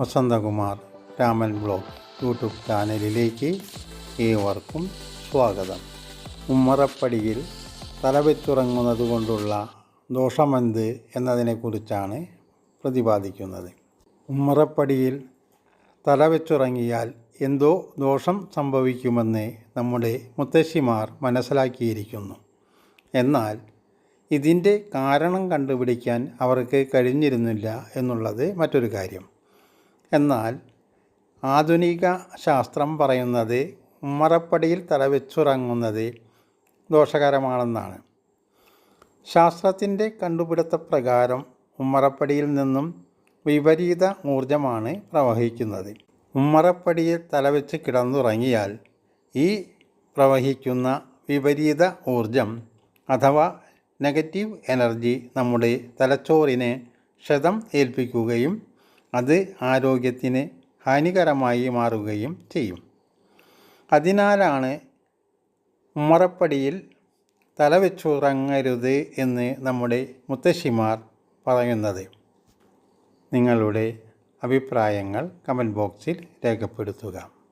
Vasanthakumar Raman blog YouTube ചാനലിലേക്ക് ഏവർക്കും സ്വാഗതം. ഉമ്മറപ്പടിയിൽ തലവെച്ചുറങ്ങുന്നത് കൊണ്ടുള്ള ദോഷമെന്ത് എന്നതിനെക്കുറിച്ചാണ് പ്രതിപാദിക്കുന്നത്. ഉമ്മറപ്പടിയിൽ തലവെച്ചുറങ്ങിയാൽ എന്തോ ദോഷം സംഭവിക്കുമെന്ന് നമ്മുടെ മുത്തശ്ശിമാർ മനസ്സിലാക്കിയിരിക്കുന്നു. എന്നാൽ ഇതിന്റെ കാരണം കണ്ടുപിടിക്കാൻ അവർക്ക് കഴിഞ്ഞിരുന്നില്ല എന്നുള്ളത് മറ്റൊരു കാര്യം. എന്നാൽ ആധുനിക ശാസ്ത്രം പറയുന്നത് ഉമ്മറപ്പടിയിൽ തലവെച്ചുറങ്ങുന്നത് ദോഷകരമാണെന്നാണ്. ശാസ്ത്രത്തിന്റെ കണ്ടുപിടുത്തപ്രകാരം ഉമ്മറപ്പടിയിൽ നിന്നും വിപരീത ഊർജമാണ് പ്രവഹിക്കുന്നത്. ഉമ്മറപ്പടിയിൽ തലവെച്ച് കിടന്നുറങ്ങിയാൽ ഈ പ്രവഹിക്കുന്ന വിപരീത ഊർജം അഥവാ നെഗറ്റീവ് എനർജി നമ്മുടെ തലച്ചോറിനെ ക്ഷതം ഏൽപ്പിക്കുകയും അത് ആരോഗ്യത്തിന് ഹാനികരമായി മാറുകയും ചെയ്യും. അതിനാലാണ് ഉമ്മറപ്പടിയിൽ തലവെച്ചുറങ്ങരുത് എന്ന് നമ്മുടെ മുത്തശ്ശിമാർ പറയുന്നത്. നിങ്ങളുടെ അഭിപ്രായങ്ങൾ കമന്റ് ബോക്സിൽ രേഖപ്പെടുത്തുക.